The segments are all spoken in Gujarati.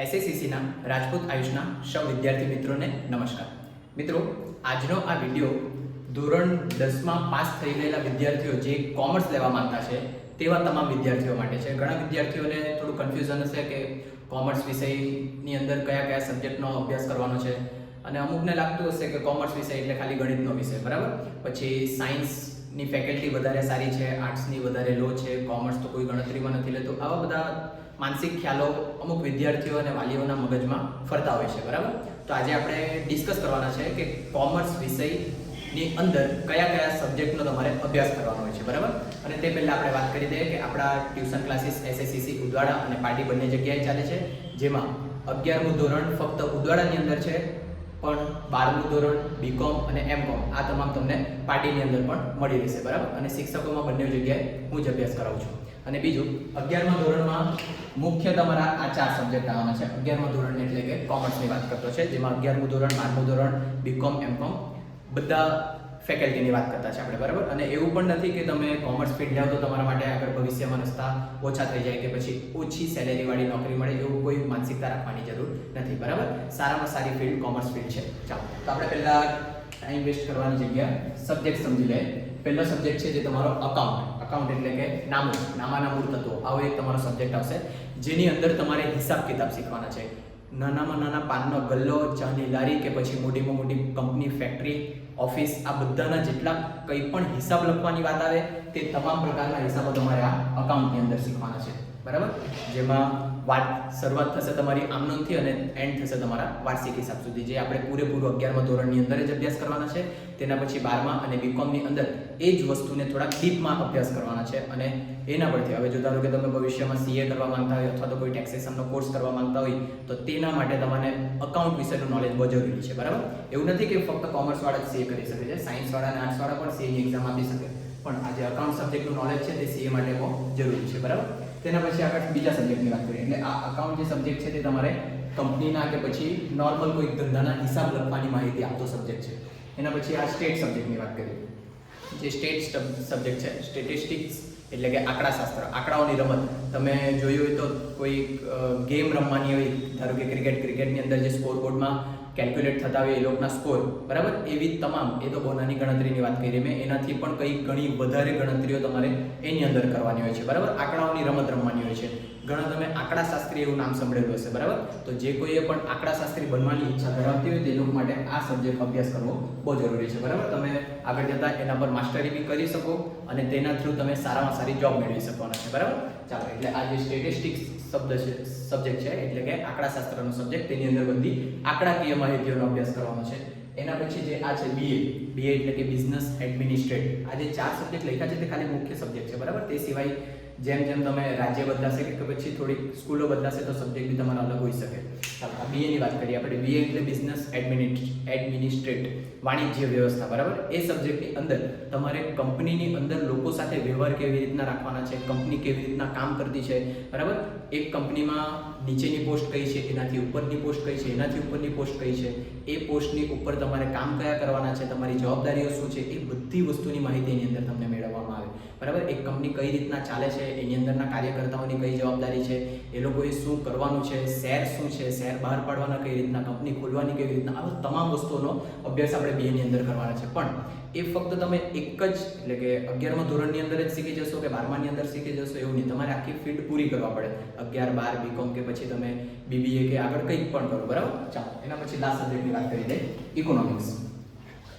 એસએસસીસીના રાજપૂત આયુષના સૌ વિદ્યાર્થી મિત્રોને નમસ્કાર. મિત્રો, આજનો આ વીડિયો ધોરણ દસમાં પાસ થઈ ગયેલા વિદ્યાર્થીઓ જે કોમર્સ લેવા માંગતા છે, તેવા તમામ વિદ્યાર્થીઓ માટે છે. ઘણા વિદ્યાર્થીઓને થોડું કન્ફ્યુઝન હશે કે કોમર્સ વિષયની અંદર કયા કયા સબ્જેક્ટનો અભ્યાસ કરવાનો છે. અને અમુકને લાગતું હશે કે કોમર્સ વિષય એટલે ખાલી ગણિતનો વિષય, બરાબર? પછી સાયન્સની ફેકલ્ટી વધારે સારી છે આર્ટ્સની વધારે લો છે કોમર્સ તો કોઈ ગણતરીમાં નથી લેતું. આવા બધા માનસિક ખ્યાલો અમુક વિદ્યાર્થીઓ અને વાલીઓના મગજમાં ફરતા હોય છે, બરાબર? તો આજે આપણે ડિસ્કસ કરવાના છે કે કોમર્સ વિષયની અંદર કયા કયા સબ્જેક્ટનો તમારે અભ્યાસ કરવાનો હોય છે, બરાબર? અને તે પહેલાં આપણે વાત કરી દઈએ કે આપણા ટ્યુશન ક્લાસીસ એસએસસીસી ઉદવાડા અને પાટી બંને જગ્યાએ ચાલે છે, જેમાં અગિયારમું ધોરણ ફક્ત ઉદવાડાની અંદર છે પણ બારમું ધોરણ બીકોમ અને એમકોમ આ તમામ તમને પાર્ટીની અંદર પણ મળી રહેશે, બરાબર? અને શિક્ષકોમાં બંને જગ્યાએ હું જ અભ્યાસ કરાવું છું. અને બીજું, અગિયારમા ધોરણમાં મુખ્ય તમારા આ ચાર સબ્જેક્ટ આવવાના છે. અગિયારમા ધોરણ એટલે કે કોમર્સની વાત કરતો છે, જેમાં અગિયારમું ધોરણ, બારમું ધોરણ બીકોમ એમકોમ બધા ફેકલ્ટીની વાત કરતા છે આપણે, બરાબર? અને એવું પણ નથી કે તમે કોમર્સ ફિલ્ડ જાઓ તો તમારા માટે આગળ ભવિષ્યમાં રસ્તા ઓછા થઈ જાય કે પછી ઓછી સેલેરીવાળી નોકરી મળે એવું કોઈ માનસિકતા રાખવાની જરૂર નથી, બરાબર? સારામાં સારી ફિલ્ડ કોમર્સ ફિલ્ડ છે. ચાલો, તો આપણે પહેલાં ટાઈમ વેસ્ટ કરવાની જગ્યા સબ્જેક્ટ સમજી લઈએ. પહેલો સબ્જેક્ટ છે જે તમારો અકાઉન્ટ અકાઉન્ટ એટલે કે નામું નામાના મૂળ તત્વો. આવો એક તમારો સબ્જેક્ટ આવશે. જેની અંદર તમારે હિસાબ કિતાબ શીખવાના છે. નાનામાં નાના પાનનો ગલ્લો ચાની લારી કે પછી મોટીમાં મોટી કંપની ફેક્ટરી ઓફિસ આ બધાના જેટલા કંઈ પણ હિસાબ લખવાની વાત આવે તે તમામ પ્રકારના હિસાબો તમારે આ અકાઉન્ટની અંદર શીખવાના છે. બરાબર? જેમાં વાત શરૂઆત થશે તમારી આમનોંધથી અને એન્ડ થશે તમારા વાર્ષિક હિસાબ સુધી, જે આપણે પૂરેપૂરું અગિયારમા ધોરણની અંદર જ અભ્યાસ કરવાના છે. તેના પછી બારમા અને બીકોમની અંદર એ જ વસ્તુને થોડા ડીપમાં અભ્યાસ કરવાના છે અને એના પરથી, હવે જો ધારો કે તમે ભવિષ્યમાં સીએ કરવા માંગતા હોય અથવા તો કોઈ ટેક્સેશનનો કોર્સ કરવા માંગતા હોય, તો તેના માટે તમારે અકાઉન્ટ વિશેનું નોલેજ બહુ જરૂરી છે, બરાબર? એવું નથી કે ફક્ત કોમર્સવાળા જ સીએ કરી શકે છે સાયન્સવાળા અને આર્ટ્સવાળા પણ સીએની એક્ઝામ આપી શકે. પણ આ જે અકાઉન્ટ સબ્જેક્ટનું નોલેજ છે, તે સીએ માટે બહુ જરૂરી છે, બરાબર? તેના પછી આગળ બીજા સબ્જેક્ટની વાત કરીએ. એટલે આ અકાઉન્ટ જે સબ્જેક્ટ છે તે તમારે કંપનીના કે પછી નોર્મલ કોઈ ધંધાના હિસાબ લખવાની માહિતી આપતો સબ્જેક્ટ છે. એના પછી આ સ્ટેટ સબ્જેક્ટની વાત કરીએ. જે સ્ટેટ સબ્જેક્ટ છે સ્ટેટિસ્ટિક્સ એટલે કે આંકડાશાસ્ત્ર, આંકડાઓની રમત. તમે જોયું હોય તો કોઈ ગેમ રમવાની હોય, ધારો કે ક્રિકેટ ક્રિકેટની અંદર જે સ્કોર બોર્ડમાં કેલ્ક્યુલેટ થતા હોય એ લોકોના સ્કોર બરાબર? એવી તમામ, એ તો બહુ નાની ગણતરીની વાત કરી મેં, એનાથી પણ કંઈ ઘણી વધારે ગણતરીઓ તમારે એની અંદર કરવાની હોય છે, બરાબર? આંકડાઓની રમત રમવાની હોય છે. ઘણા તમે આંકડાશાસ્ત્રી એવું નામ સાંભળેલું હશે, બરાબર? તો જે કોઈએ પણ આંકડાશાસ્ત્રી બનવાની ઈચ્છા ધરાવતી હોય તે લોકો માટે આ સબ્જેક્ટ અભ્યાસ કરવો બહુ જરૂરી છે, બરાબર? તમે આગળ જતાં એના પર માસ્ટરી બી કરી શકો અને તેના થ્રુ તમે સારામાં સારી જોબ મેળવી શકવાના છે, બરાબર? ચાલો, એટલે આ જે સ્ટેટિસ્ટિક્સ શબ્દ છે સબ્જેક્ટ છે, એટલે કે આંકડાશાસ્ત્રનો સબ્જેક્ટ તેની અંદર બધી આંકડાકીય માહિતીઓનો અભ્યાસ કરવાનો છે. એના પછી જે આ છે બીએ બીએ એટલે કે બિઝનેસ એડમિનિસ્ટ્રેટ આ જે ચાર સબ્જેક્ટ લખ્યા છે, તે ખાલી મુખ્ય સબ્જેક્ટ છે, બરાબર? તે સિવાય જેમ જેમ તમે રાજ્ય બદલાશે કે પછી થોડીક સ્કૂલો બદલાશે તો સબ્જેક્ટ બી તમારા અલગ હોઈ શકે. બીએની વાત કરીએ આપણે. બીએ એટલે બિઝનેસ એડમિનિસ્ટ્રેટ વાણિજ્ય વ્યવસ્થા, બરાબર? એ સબ્જેક્ટની અંદર તમારે કંપનીની અંદર લોકો સાથે વ્યવહાર કેવી રીતના રાખવાના છે કંપની કેવી રીતના કામ કરતી છે, બરાબર? એક કંપનીમાં નીચેની પોસ્ટ કઈ છે, એનાથી ઉપરની પોસ્ટ કઈ છે, એનાથી ઉપરની પોસ્ટ કઈ છે, એ પોસ્ટની ઉપર તમારે કામ કયા કરવાના છે, તમારી જવાબદારીઓ શું છે, એ બધી વસ્તુની માહિતી એની અંદર તમને મેળવવામાં આવે. બરાબર? એક કંપની કઈ રીતના ચાલે છે એની અંદરના કાર્યકર્તાઓની કઈ જવાબદારી છે, એ લોકોએ શું કરવાનું છે, શેર શું છે, શેર બહાર પાડવાના કઈ રીતના, કંપની ખોલવાની કઈ રીતના આ તમામ વસ્તુઓનો અભ્યાસ આપણે બીએની અંદર કરવાના છે. પણ એ ફક્ત તમે એક જ, એટલે કે અગિયારમા ધોરણની અંદર જ શીખી જશો કે બારમાની અંદર શીખી જશો, એવું નહીં. તમારે આખી ફિલ્ડ પૂરી કરવા પડે. અગિયાર, બાર બીકોમ કે પછી તમે બીબીએ કે આગળ કંઈક પણ કરો, બરાબર? ચાલો, એના પછી લાસ્ટ સબ્જેક્ટની વાત કરી દઈએ ઇકોનોમિક્સ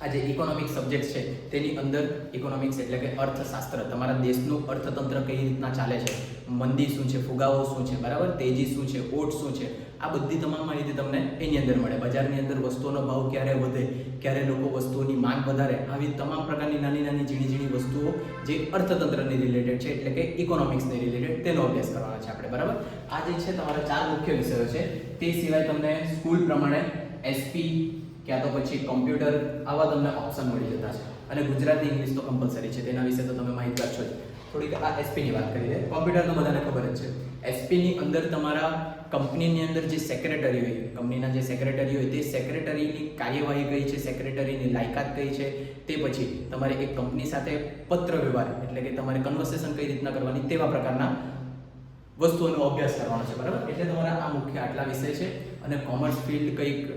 આ જે ઇકોનોમિક્સ સબ્જેક્ટ છે, તેની અંદર ઇકોનોમિક્સ એટલે કે અર્થશાસ્ત્ર, તમારા દેશનું અર્થતંત્ર કઈ રીતના ચાલે છે? મંદી શું છે, ફુગાવો શું છે, બરાબર? તેજી શું છે, ઓટ શું છે? આ બધી તમામ માહિતી તમને એની અંદર મળે. બજારની અંદર વસ્તુઓનો ભાવ ક્યારે વધે, ક્યારે લોકો વસ્તુઓની માંગ વધારે, આવી તમામ પ્રકારની નાની નાની ઝીણી ઝીણી વસ્તુઓ જે અર્થતંત્રની રિલેટેડ છે, એટલે કે ઇકોનોમિક્સને રિલેટેડ તેનો અભ્યાસ કરવાનો છે આપણે, બરાબર? આ જે છે તમારા ચાર મુખ્ય વિષયો છે, તે સિવાય તમને સ્કૂલ પ્રમાણે એસપી ક્યાં તો પછી કોમ્પ્યુટર આવા તમને ઓપ્શન મળી જતા છે. અને ગુજરાતી ઇંગ્લિશ તો કમ્પલસરી છે. તેના વિશે તો તમે માહિતગાર છો જ. થોડીક આ એસપીની વાત કરીએ. કોમ્પ્યુટર તો બધાને ખબર જ છે. એસપીની અંદર તમારા કંપનીની અંદર જે સેક્રેટરી હોય કંપનીના જે સેક્રેટરી હોય, તે સેક્રેટરીની કાર્યવાહી કઈ છે સેક્રેટરીની લાયકાત કઈ છે, તે પછી તમારે એક કંપની સાથે પત્ર વ્યવહાર, એટલે કે તમારે કન્વર્સેશન કઈ રીતના કરવાની તેવા પ્રકારના વસ્તુઓનો અભ્યાસ કરવાનો છે, બરાબર? એટલે તમારા આ મુખ્ય આટલા વિષય છે. અને કોમર્સ ફિલ્ડ કંઈક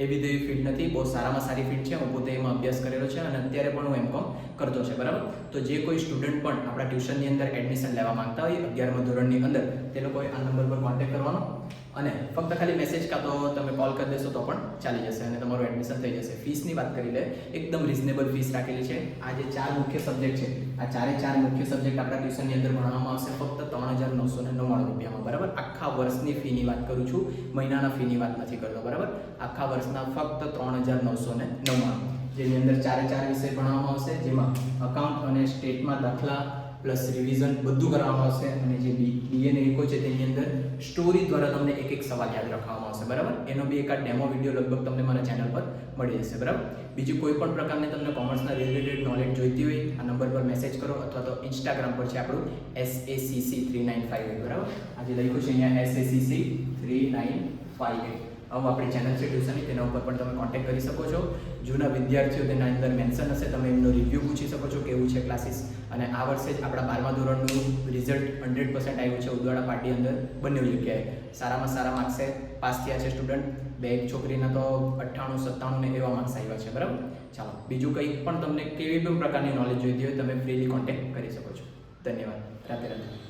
એવી તેવી ફિલ્ડ નથી. બહુ સારામાં સારી ફિલ્ડ છે. હું પોતે એમાં અભ્યાસ કરેલો છે અને અત્યારે પણ હું એમ કોમ કરતો છે. બરાબર? તો જે કોઈ સ્ટુડન્ટ પણ આપણા ટ્યુશનની અંદર એડમિશન લેવા માંગતા હોય, અગિયારમા ધોરણની અંદર, તે લોકોએ આ નંબર પર કોન્ટેક્ટ કરવાનો. અને ફક્ત ખાલી મેસેજ કાં તો તમે કોલ કરી દેશો તો પણ ચાલી જશે અને તમારું એડમિશન થઈ જશે. ફીસની વાત કરી લે, એકદમ રિઝનેબલ ફીસ રાખેલી છે. આ જે ચાર મુખ્ય સબ્જેક્ટ છે, આ ચારે ચાર મુખ્ય સબ્જેક્ટ આપણા ટ્યુશનની અંદર ભણવામાં આવશે, ફક્ત ત્રણ હજાર નવસો ને નવ્વાણું રૂપિયામાં, બરાબર? આખા વર્ષની ફીની વાત કરું છું, મહિનાના ફીની વાત નથી કરતો, બરાબર? આખા વર્ષના ફક્ત ત્રણ હજાર નવસો ને નવ્વાણું. જેની અંદર ચારે ચાર વિષય ભણવામાં આવશે, જેમાં અકાઉન્ટ અને સ્ટેટમાં દાખલા પ્લસ રિવિઝન બધું કરવામાં આવશે અને જે બી બીએને ઇકો છે તેની અંદર સ્ટોરી દ્વારા તમને એક એક સવાલ યાદ રાખવામાં આવશે, બરાબર? એનો બી એકાદ ડેમો વીડિયો લગભગ તમને મારા ચેનલ પર મળી જશે, બરાબર? બીજી કોઈ પણ પ્રકારની તમને કોમર્સના રિલેટેડ નોલેજ જોઈતી હોય, આ નંબર પર મેસેજ કરો અથવા તો ઇન્સ્ટાગ્રામ પર છે આપણું S A C C three nine five eight બરાબર? આજે લખ્યું છે અહીંયા S A C C three nine five eight આપણી ચેનલ છે ટ્યુશનની તેના ઉપર પણ તમે કોન્ટેક્ટ કરી શકો છો. જૂના વિદ્યાર્થીઓ તેના અંદર મેન્શન હશે, તમે એમનો રિવ્યૂ પૂછી શકો છો કેવું છે ક્લાસીસ અને આ વર્ષે જ આપણા બારમા ધોરણનું રિઝલ્ટ હંડ્રેડ પર્સન્ટ આવ્યું છે ઉદવાડા પાર્ટી અંદર, બંને જગ્યાએ. સારામાં સારા માર્ક્સે પાસ થયા છે સ્ટુડન્ટ બે છોકરીના તો અઠ્ઠાણું, સત્તાણું ને એવા માર્ક્સ આવ્યા છે, બરાબર? ચાલો, બીજું કંઈ પણ તમને કેવી પણ પ્રકારની નોલેજ જોઈતી હોય, તમે ફ્રીલી કોન્ટેક્ટ કરી શકો છો. ધન્યવાદ. રાતે રાતે.